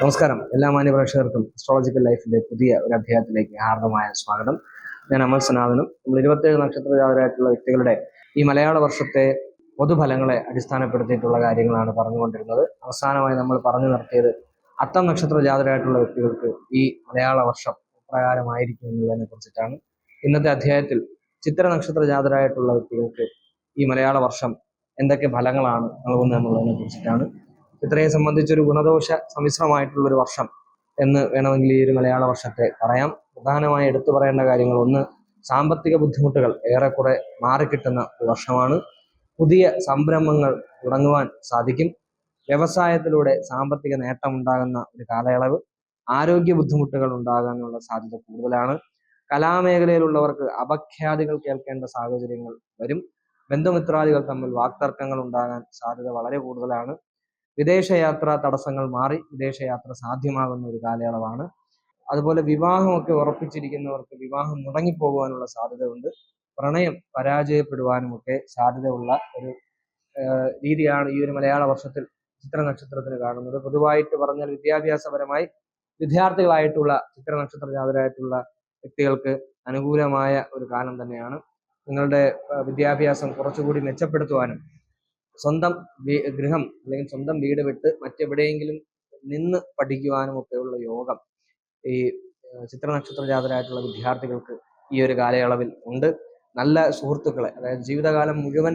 നമസ്കാരം. എല്ലാ മാന്യ പ്രേക്ഷകർക്കും അസ്ട്രോളജിക്കൽ ലൈഫിന്റെ പുതിയ ഒരു അധ്യായത്തിലേക്ക് ഹാർദമായ സ്വാഗതം. ഞാൻ അമൽ സനാതനും. നമ്മൾ ഇരുപത്തേഴ് നക്ഷത്ര ജാതരായിട്ടുള്ള വ്യക്തികളുടെ ഈ മലയാള വർഷത്തെ പൊതുഫലങ്ങളെ അടിസ്ഥാനപ്പെടുത്തിയിട്ടുള്ള കാര്യങ്ങളാണ് പറഞ്ഞുകൊണ്ടിരുന്നത്. അവസാനമായി നമ്മൾ പറഞ്ഞു നിർത്തിയത് അത്തം നക്ഷത്ര ജാതരായിട്ടുള്ള വ്യക്തികൾക്ക് ഈ മലയാള വർഷം പ്രകാരമായിരിക്കും എന്നുള്ളതിനെ കുറിച്ചിട്ടാണ്. ഇന്നത്തെ അധ്യായത്തിൽ ചിത്ര നക്ഷത്ര ജാതരായിട്ടുള്ള വ്യക്തികൾക്ക് ഈ മലയാള വർഷം എന്തൊക്കെ ഫലങ്ങളാണ് നൽകുന്നത് എന്നുള്ളതിനെ കുറിച്ചിട്ടാണ് ചിത്രയെ സംബന്ധിച്ചൊരു ഗുണദോഷ സമ്മിശ്രമായിട്ടുള്ള ഒരു വർഷം എന്ന് വേണമെങ്കിൽ ഈ ഒരു മലയാള വർഷത്തെ പറയാം. പ്രധാനമായി എടുത്തു പറയേണ്ട കാര്യങ്ങൾ ഒന്ന് സാമ്പത്തിക ബുദ്ധിമുട്ടുകൾ ഏറെക്കുറെ മാറിക്കിട്ടുന്ന ഒരു വർഷമാണ്. പുതിയ സംരംഭങ്ങൾ തുടങ്ങുവാൻ സാധിക്കും. വ്യവസായത്തിലൂടെ സാമ്പത്തിക നേട്ടം ഉണ്ടാകുന്ന ഒരു കാലയളവ് ആരോഗ്യ ബുദ്ധിമുട്ടുകൾ ഉണ്ടാകാനുള്ള സാധ്യത കൂടുതലാണ്. കലാമേഖലയിലുള്ളവർക്ക് അപഖ്യാതികൾ കേൾക്കേണ്ട സാഹചര്യങ്ങൾ വരും. ബന്ധുമിത്രാദികൾ തമ്മിൽ വാക്തർക്കങ്ങൾ ഉണ്ടാകാൻ സാധ്യത വളരെ കൂടുതലാണ്. വിദേശയാത്ര തടസ്സങ്ങൾ മാറി വിദേശയാത്ര സാധ്യമാകുന്ന ഒരു കാലയളവാണ്. അതുപോലെ വിവാഹമൊക്കെ ഉറപ്പിച്ചിരിക്കുന്നവർക്ക് വിവാഹം മുടങ്ങിപ്പോകുവാനുള്ള സാധ്യതയുണ്ട്. പ്രണയം പരാജയപ്പെടുവാനുമൊക്കെ സാധ്യതയുള്ള ഒരു രീതിയാണ് ഈ ഒരു മലയാള വർഷത്തിൽ ചിത്ര നക്ഷത്രത്തിന് കാണുന്നത്. പൊതുവായിട്ട് പറഞ്ഞാൽ വിദ്യാഭ്യാസപരമായി വിദ്യാർത്ഥികളായിട്ടുള്ള ചിത്ര നക്ഷത്ര ജാതരായിട്ടുള്ള വ്യക്തികൾക്ക് അനുകൂലമായ ഒരു കാലം തന്നെയാണ്. നിങ്ങളുടെ വിദ്യാഭ്യാസം കുറച്ചുകൂടി മെച്ചപ്പെടുത്തുവാനും സ്വന്തം ഗൃഹം അല്ലെങ്കിൽ സ്വന്തം വീട് വിട്ട് മറ്റെവിടെയെങ്കിലും നിന്ന് പഠിക്കുവാനും ഒക്കെയുള്ള യോഗം ഈ ചിത്ര നക്ഷത്ര ജാതരായിട്ടുള്ള വിദ്യാർത്ഥികൾക്ക് ഈ ഒരു കാലയളവിൽ ഉണ്ട്. നല്ല സുഹൃത്തുക്കളെ അതായത് ജീവിതകാലം മുഴുവൻ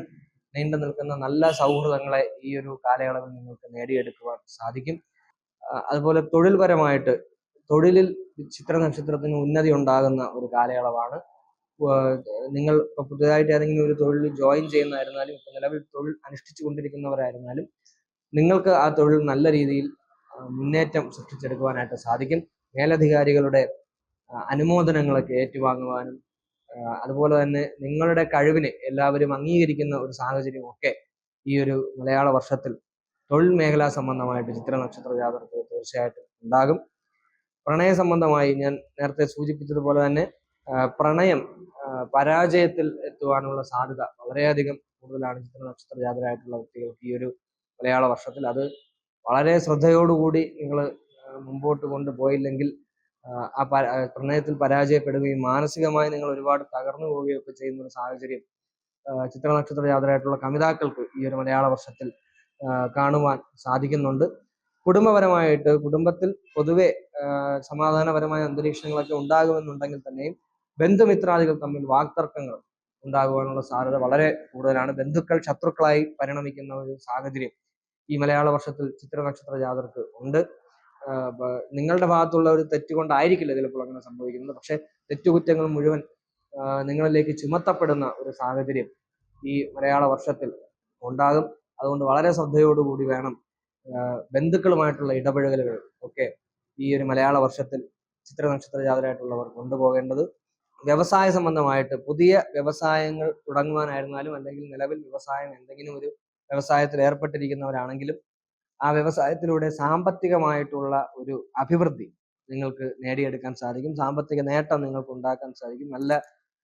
നീണ്ടു നിൽക്കുന്ന നല്ല സൗഹൃദങ്ങളെ ഈ ഒരു കാലയളവിൽ നിങ്ങൾക്ക് നേടിയെടുക്കുവാൻ സാധിക്കും. അതുപോലെ തൊഴിൽപരമായിട്ട് തൊഴിലിൽ ചിത്ര നക്ഷത്രത്തിന് ഉന്നതി ഉണ്ടാകുന്ന ഒരു കാലയളവാണ് നിങ്ങൾ ഇപ്പൊ പുതുതായിട്ട് ഏതെങ്കിലും ഒരു തൊഴിൽ ജോയിൻ ചെയ്യുന്നതായിരുന്നാലും ഇപ്പൊ നിലവിൽ തൊഴിൽ അനുഷ്ഠിച്ചു കൊണ്ടിരിക്കുന്നവരായിരുന്നാലും നിങ്ങൾക്ക് ആ തൊഴിൽ നല്ല രീതിയിൽ മുന്നേറ്റം സൃഷ്ടിച്ചെടുക്കുവാനായിട്ട് സാധിക്കും. മേലധികാരികളുടെ അനുമോദനങ്ങളൊക്കെ ഏറ്റുവാങ്ങുവാനും അതുപോലെ തന്നെ നിങ്ങളുടെ കഴിവിനെ എല്ലാവരും അംഗീകരിക്കുന്ന ഒരു സാഹചര്യം ഒക്കെ ഈ ഒരു മലയാള വർഷത്തിൽ തൊഴിൽ മേഖലാ സംബന്ധമായിട്ട് ചിത്ര നക്ഷത്ര ജാതകത്തിൽ തീർച്ചയായിട്ടും ഉണ്ടാകും. പ്രണയ സംബന്ധമായി ഞാൻ നേരത്തെ സൂചിപ്പിച്ചതുപോലെ തന്നെ പ്രണയം പരാജയത്തിൽ എത്തുവാനുള്ള സാധ്യത വളരെയധികം കൂടുതലാണ് ചിത്ര നക്ഷത്ര ജാതരായിട്ടുള്ള വ്യക്തികൾക്ക് ഈ ഒരു മലയാള വർഷത്തിൽ. അത് വളരെ ശ്രദ്ധയോടുകൂടി നിങ്ങൾ മുമ്പോട്ട് കൊണ്ടുപോയില്ലെങ്കിൽ ആ പ്രണയത്തിൽ പരാജയപ്പെടുകയും മാനസികമായി നിങ്ങൾ ഒരുപാട് തകർന്നു പോവുകയും ഒക്കെ ചെയ്യുന്ന ഒരു സാഹചര്യം ചിത്ര നക്ഷത്ര ജാതരായിട്ടുള്ള കവിതാക്കൾക്ക് ഈ ഒരു മലയാള വർഷത്തിൽ കാണുവാൻ സാധിക്കുന്നുണ്ട്. കുടുംബപരമായിട്ട് കുടുംബത്തിൽ പൊതുവെ സമാധാനപരമായ അന്തരീക്ഷങ്ങളൊക്കെ ഉണ്ടാകുമെന്നുണ്ടെങ്കിൽ തന്നെയും ബന്ധുമിത്രാദികൾ തമ്മിൽ വാക്തർക്കങ്ങൾ ഉണ്ടാകുവാനുള്ള സാധ്യത വളരെ കൂടുതലാണ്. ബന്ധുക്കൾ ശത്രുക്കളായി പരിണമിക്കുന്ന ഒരു സാഹചര്യം ഈ മലയാള വർഷത്തിൽ ചിത്ര നക്ഷത്ര ജാതർക്ക് ഉണ്ട്. നിങ്ങളുടെ ഭാഗത്തുള്ള ഒരു തെറ്റുകൊണ്ടായിരിക്കില്ല ചിലപ്പോൾ അങ്ങനെ സംഭവിക്കുന്നത്. പക്ഷെ തെറ്റുകുറ്റങ്ങൾ മുഴുവൻ നിങ്ങളിലേക്ക് ചുമത്തപ്പെടുന്ന ഒരു സാഹചര്യം ഈ മലയാള വർഷത്തിൽ ഉണ്ടാകും. അതുകൊണ്ട് വളരെ ശ്രദ്ധയോടുകൂടി വേണം ബന്ധുക്കളുമായിട്ടുള്ള ഇടപഴകലുകൾ ഒക്കെ ഈ ഒരു മലയാള വർഷത്തിൽ ചിത്ര നക്ഷത്ര ജാതരായിട്ടുള്ളവർ കൊണ്ടുപോകേണ്ടത്. വ്യവസായ സംബന്ധമായിട്ട് പുതിയ വ്യവസായങ്ങൾ തുടങ്ങുവാനായിരുന്നാലും അല്ലെങ്കിൽ നിലവിൽ വ്യവസായം എന്തെങ്കിലും ഒരു വ്യവസായത്തിൽ ഏർപ്പെട്ടിരിക്കുന്നവരാണെങ്കിലും ആ വ്യവസായത്തിലൂടെ സാമ്പത്തികമായിട്ടുള്ള ഒരു അഭിവൃദ്ധി നിങ്ങൾക്ക് നേടിയെടുക്കാൻ സാധിക്കും. സാമ്പത്തിക നേട്ടം നിങ്ങൾക്ക് ഉണ്ടാക്കാൻ സാധിക്കും. നല്ല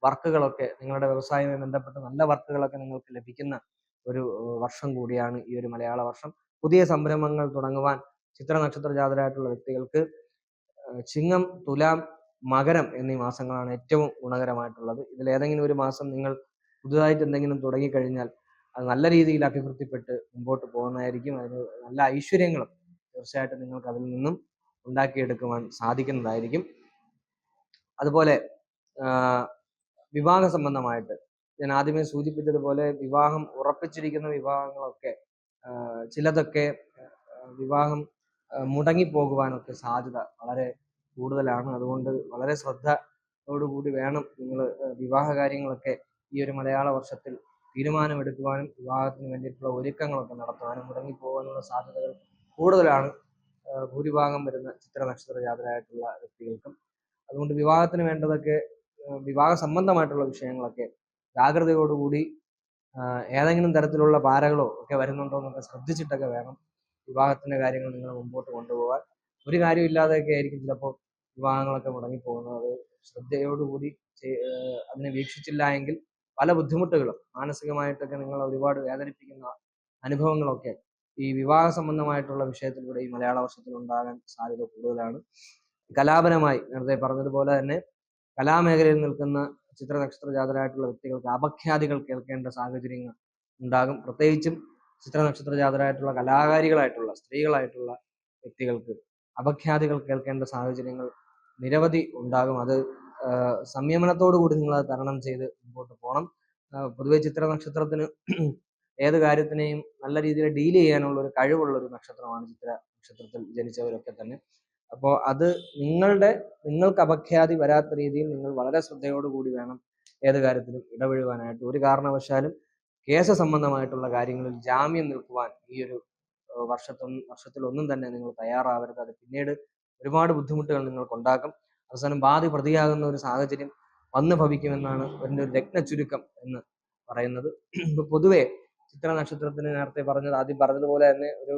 വർക്കുകളൊക്കെ നിങ്ങളുടെ വ്യവസായവുമായി ബന്ധപ്പെട്ട് നല്ല വർക്കുകളൊക്കെ നിങ്ങൾക്ക് ലഭിക്കുന്ന ഒരു വർഷം കൂടിയാണ് ഈ ഒരു മലയാള വർഷം. പുതിയ സംരംഭങ്ങൾ തുടങ്ങുവാൻ ചിത്ര നക്ഷത്ര ജാതരായിട്ടുള്ള വ്യക്തികൾക്ക് ചിങ്ങം തുലാം മകരം എന്നീ മാസങ്ങളാണ് ഏറ്റവും ഗുണകരമായിട്ടുള്ളത്. ഇതിൽ ഏതെങ്കിലും ഒരു മാസം നിങ്ങൾ പുതുതായിട്ട് എന്തെങ്കിലും തുടങ്ങിക്കഴിഞ്ഞാൽ അത് നല്ല രീതിയിൽ അഭിവൃദ്ധിപ്പെട്ട് മുമ്പോട്ട് പോകുന്നതായിരിക്കും. അതിന് നല്ല ഐശ്വര്യങ്ങളും തീർച്ചയായിട്ടും നിങ്ങൾക്ക് അതിൽ നിന്നും ഉണ്ടാക്കിയെടുക്കുവാൻ സാധിക്കുന്നതായിരിക്കും. അതുപോലെ വിവാഹ സംബന്ധമായിട്ട് ഞാൻ ആദ്യമേ സൂചിപ്പിച്ചതുപോലെ വിവാഹം ഉറപ്പിച്ചിരിക്കുന്ന വിവാഹങ്ങളൊക്കെ ചിലതൊക്കെ വിവാഹം മുടങ്ങി മുടങ്ങിപ്പോകുവാനൊക്കെ സാധ്യത വളരെ കൂടുതലാണ്. അതുകൊണ്ട് വളരെ ശ്രദ്ധയോടുകൂടി വേണം നിങ്ങൾ വിവാഹ കാര്യങ്ങളൊക്കെ ഈ ഒരു മലയാള വർഷത്തിൽ തീരുമാനമെടുക്കുവാനും വിവാഹത്തിന് വേണ്ടിയിട്ടുള്ള ഒരുക്കങ്ങളൊക്കെ നടത്തുവാനും മുടങ്ങിപ്പോകാനുള്ള സാധ്യതകൾ കൂടുതലാണ്. ഭൂരിഭാഗം വരുന്ന ചിത്ര നക്ഷത്ര ജാതരായിട്ടുള്ള വ്യക്തികൾക്കും. അതുകൊണ്ട് വിവാഹത്തിന് വേണ്ടതൊക്കെ വിവാഹ സംബന്ധമായിട്ടുള്ള വിഷയങ്ങളൊക്കെ ജാഗ്രതയോടുകൂടി ഏതെങ്കിലും തരത്തിലുള്ള പാരകളോ ഒക്കെ വരുന്നുണ്ടോ എന്നൊക്കെ ശ്രദ്ധിച്ചിട്ടൊക്കെ വേണം വിവാഹത്തിന്റെ കാര്യങ്ങൾ നിങ്ങൾ മുമ്പോട്ട് കൊണ്ടുപോകാൻ. ഒരു കാര്യം ഇല്ലാതെയൊക്കെ ആയിരിക്കും ചിലപ്പോൾ വിവാഹങ്ങളൊക്കെ മുടങ്ങിപ്പോകുന്നത് ശ്രദ്ധയോടുകൂടി അതിനെ വീക്ഷിച്ചില്ല എങ്കിൽ പല ബുദ്ധിമുട്ടുകളും മാനസികമായിട്ടൊക്കെ നിങ്ങൾ ഒരുപാട് വേദനിപ്പിക്കുന്ന അനുഭവങ്ങളൊക്കെ ഈ വിവാഹ സംബന്ധമായിട്ടുള്ള വിഷയത്തിലൂടെ ഈ മലയാള വർഷത്തിൽ ഉണ്ടാകാൻ സാധ്യത കൂടുതലാണ്. കലാപരമായി നേരത്തെ പറഞ്ഞതുപോലെ തന്നെ കലാമേഖലയിൽ നിൽക്കുന്ന ചിത്ര നക്ഷത്ര ജാതരായിട്ടുള്ള വ്യക്തികൾക്ക് അപഖ്യാതികൾ കേൾക്കേണ്ട സാഹചര്യങ്ങൾ ഉണ്ടാകും. പ്രത്യേകിച്ചും ചിത്ര നക്ഷത്ര ജാതരായിട്ടുള്ള കലാകാരികളായിട്ടുള്ള സ്ത്രീകളായിട്ടുള്ള വ്യക്തികൾക്ക് അപഖ്യാതികൾ കേൾക്കേണ്ട സാഹചര്യങ്ങൾ നിരവധി ഉണ്ടാകും. അത് ആഹ് സംയമനത്തോടു കൂടി നിങ്ങൾ അത് തരണം ചെയ്ത് മുമ്പോട്ട് പോകണം. പൊതുവെ ചിത്ര നക്ഷത്രത്തിന് ഏത് കാര്യത്തിനെയും നല്ല രീതിയിൽ ഡീൽ ചെയ്യാനുള്ള ഒരു കഴിവുള്ള ഒരു നക്ഷത്രമാണ് ചിത്ര നക്ഷത്രത്തിൽ ജനിച്ചവരൊക്കെ തന്നെ. അപ്പോൾ അത് നിങ്ങളുടെ നിങ്ങൾക്ക് അപഖ്യാതി വരാത്ത രീതിയിൽ നിങ്ങൾ വളരെ ശ്രദ്ധയോടുകൂടി വേണം ഏത് കാര്യത്തിലും ഇടപെഴുവാനായിട്ട് ഒരു കാരണവശാലും കേസ് സംബന്ധമായിട്ടുള്ള കാര്യങ്ങളിൽ ജാമ്യം നിൽക്കുവാൻ ഈ ഒരു ഏഹ് വർഷത്തൊന്നും വർഷത്തിലൊന്നും തന്നെ നിങ്ങൾ തയ്യാറാവരുത്. അത് പിന്നീട് ഒരുപാട് ബുദ്ധിമുട്ടുകൾ നിങ്ങൾക്ക് ഉണ്ടാക്കും അവസാനം ബാധി പ്രതിയാകുന്ന ഒരു സാഹചര്യം വന്നു ഭവിക്കുമെന്നാണ് അതിന്റെ ഒരു രത്ന ചുരുക്കം എന്ന് പറയുന്നത്. ഇപ്പൊ പൊതുവെ ചിത്ര നക്ഷത്രത്തിന് നേരത്തെ പറഞ്ഞത് ആദ്യം പറഞ്ഞതുപോലെ തന്നെ ഒരു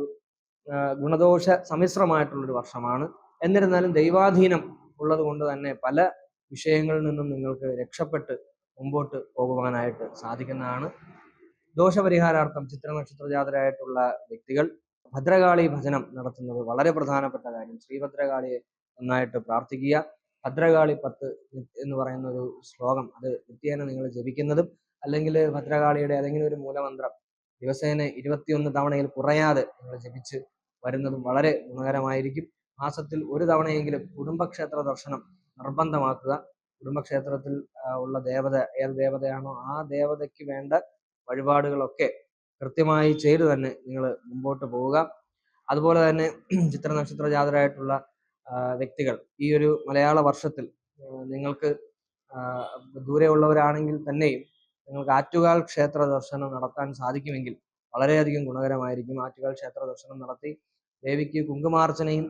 ഗുണദോഷ സമ്മിശ്രമായിട്ടുള്ള ഒരു വർഷമാണ്. എന്നിരുന്നാലും ദൈവാധീനം ഉള്ളത് കൊണ്ട് തന്നെ പല വിഷയങ്ങളിൽ നിന്നും നിങ്ങൾക്ക് രക്ഷപ്പെട്ട് മുമ്പോട്ട് പോകുവാനായിട്ട് സാധിക്കുന്നതാണ് ദോഷപരിഹാരാർത്ഥം ചിത്ര നക്ഷത്ര ജാതരായിട്ടുള്ള വ്യക്തികൾ ഭദ്രകാളി ഭജനം നടത്തുന്നത് വളരെ പ്രധാനപ്പെട്ട കാര്യം. ശ്രീഭദ്രകാളിയെ നന്നായിട്ട് പ്രാർത്ഥിക്കുക. ഭദ്രകാളി പത്ത് എന്ന് പറയുന്ന ഒരു ശ്ലോകം അത് നിത്യേന നിങ്ങൾ ജപിക്കുന്നതും അല്ലെങ്കിൽ ഭദ്രകാളിയുടെ ഏതെങ്കിലും ഒരു മൂലമന്ത്രം ദിവസേന ഇരുപത്തിയൊന്ന് തവണയിൽ കുറയാതെ നിങ്ങൾ ജപിച്ച് വരുന്നതും വളരെ ഗുണകരമായിരിക്കും. മാസത്തിൽ ഒരു തവണയെങ്കിലും കുടുംബക്ഷേത്ര ദർശനം നിർബന്ധമാക്കുക. കുടുംബക്ഷേത്രത്തിൽ ഉള്ള ദേവത ഏത് ദേവതയാണോ ആ ദേവതയ്ക്ക് വേണ്ട വഴിപാടുകളൊക്കെ കൃത്യമായി ചെയ്ത് തന്നെ നിങ്ങൾ മുമ്പോട്ട് പോവുക. അതുപോലെ തന്നെ ചിത്ര നക്ഷത്ര ജാതരായിട്ടുള്ള വ്യക്തികൾ. ഈ ഒരു മലയാള വർഷത്തിൽ നിങ്ങൾക്ക് ദൂരെ ദൂരെയുള്ളവരാണെങ്കിൽ തന്നെയും നിങ്ങൾക്ക് ആറ്റുകാൽ ക്ഷേത്ര ദർശനം നടത്താൻ സാധിക്കുമെങ്കിൽ വളരെയധികം ഗുണകരമായിരിക്കും. ആറ്റുകാൽ ക്ഷേത്ര ദർശനം നടത്തി ദേവിക്ക് കുങ്കുമാർച്ചനയും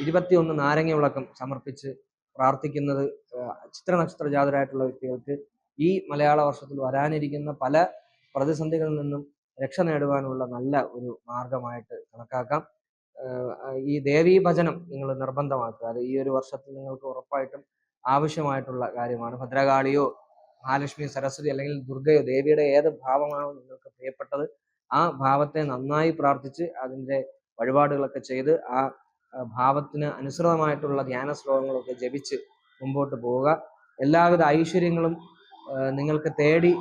ഇരുപത്തിയൊന്ന് നാരങ്ങ വിളക്കം സമർപ്പിച്ച് പ്രാർത്ഥിക്കുന്നത് ചിത്ര നക്ഷത്ര ജാതരായിട്ടുള്ള വ്യക്തികൾക്ക് ഈ മലയാള വർഷത്തിൽ വരാനിരിക്കുന്ന പല പ്രതിസന്ധികളിൽ നിന്നും രക്ഷ നേടുവാനുള്ള നല്ല ഒരു മാർഗമായിട്ട് കണക്കാക്കാം. ഈ ദേവീ ഭജനം നിങ്ങൾ നിർബന്ധമാക്കുക. അത് ഈ ഒരു വർഷത്തിൽ നിങ്ങൾക്ക് ഉറപ്പായിട്ടും ആവശ്യമായിട്ടുള്ള കാര്യമാണ്. ഭദ്രകാളിയോ മഹാലക്ഷ്മി സരസ്വതി അല്ലെങ്കിൽ ദുർഗയോ ദേവിയുടെ ഏത് ഭാവമാണോ നിങ്ങൾക്ക് പ്രിയപ്പെട്ടത് ആ ഭാവത്തെ നന്നായി പ്രാർത്ഥിച്ച് അതിന്റെ വഴിപാടുകളൊക്കെ ചെയ്ത് ആ ഭാവത്തിന് അനുസൃതമായിട്ടുള്ള ധ്യാന ശ്ലോകങ്ങളൊക്കെ ജപിച്ച് മുമ്പോട്ട് പോവുക. എല്ലാവിധ ഐശ്വര്യങ്ങളും നിങ്ങൾക്ക് തേടി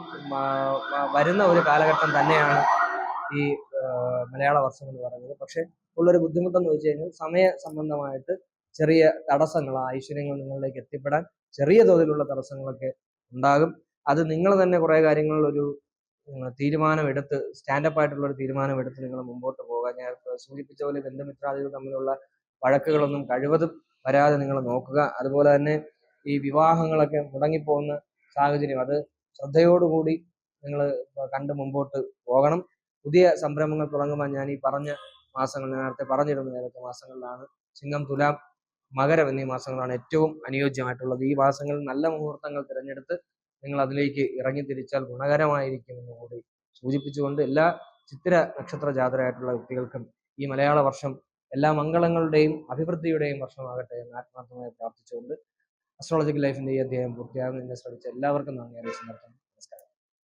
വരുന്ന ഒരു കാലഘട്ടം തന്നെയാണ് ഈ മലയാള വർഷം എന്ന് പറയുന്നത്. പക്ഷെ ഉള്ളൊരു ബുദ്ധിമുട്ടെന്ന് വെച്ച് കഴിഞ്ഞാൽ സമയ സംബന്ധമായിട്ട് ചെറിയ തടസ്സങ്ങൾ ഐശ്വര്യങ്ങൾ നിങ്ങളിലേക്ക് എത്തിപ്പെടാൻ ചെറിയ തോതിലുള്ള തടസ്സങ്ങളൊക്കെ ഉണ്ടാകും. അത് നിങ്ങൾ തന്നെ കുറെ കാര്യങ്ങളിൽ ഒരു തീരുമാനമെടുത്ത് സ്റ്റാൻഡപ്പ് ആയിട്ടുള്ള ഒരു തീരുമാനമെടുത്ത് നിങ്ങൾ മുമ്പോട്ട് പോകാൻ. ഞാൻ സൂചിപ്പിച്ച പോലെ ബന്ധുമിത്രാദികൾ തമ്മിലുള്ള വഴക്കുകളൊന്നും കഴിവതും വരാതെ നിങ്ങൾ നോക്കുക. അതുപോലെ തന്നെ ഈ വിവാഹങ്ങളൊക്കെ മുടങ്ങിപ്പോകുന്ന സാഹചര്യം. അത് ശ്രദ്ധയോടുകൂടി നിങ്ങൾ കണ്ട് മുമ്പോട്ട് പോകണം. പുതിയ സംരംഭങ്ങൾ തുടങ്ങുമ്പോൾ ഞാൻ ഈ പറഞ്ഞ മാസങ്ങൾ നേരത്തെ പറഞ്ഞിരുന്നു നേരത്തെ മാസങ്ങളിലാണ് ചിങ്ങം തുലാം മകരം എന്നീ മാസങ്ങളാണ് ഏറ്റവും അനുയോജ്യമായിട്ടുള്ളത്. ഈ മാസങ്ങളിൽ നല്ല മുഹൂർത്തങ്ങൾ തിരഞ്ഞെടുത്ത് നിങ്ങൾ അതിലേക്ക് ഇറങ്ങി തിരിച്ചാൽ ഗുണകരമായിരിക്കും എന്ന് കൂടി സൂചിപ്പിച്ചുകൊണ്ട് എല്ലാ ചിത്ര നക്ഷത്ര ജാതരായിട്ടുള്ള വ്യക്തികൾക്കും ഈ മലയാള വർഷം എല്ലാ മംഗളങ്ങളുടെയും അഭിവൃദ്ധിയുടെയും വർഷമാകട്ടെ എന്ന് ആത്മാർത്ഥമായി പ്രാർത്ഥിച്ചുകൊണ്ട് അസ്ട്രോളജിക്കൽ ലൈഫിന്റെ ഈ അധ്യായം പൂർത്തിയാകുന്നതിനെ ശ്രമിച്ച എല്ലാവർക്കും നന്ദി അറിയിച്ചു. നിർത്തുന്നു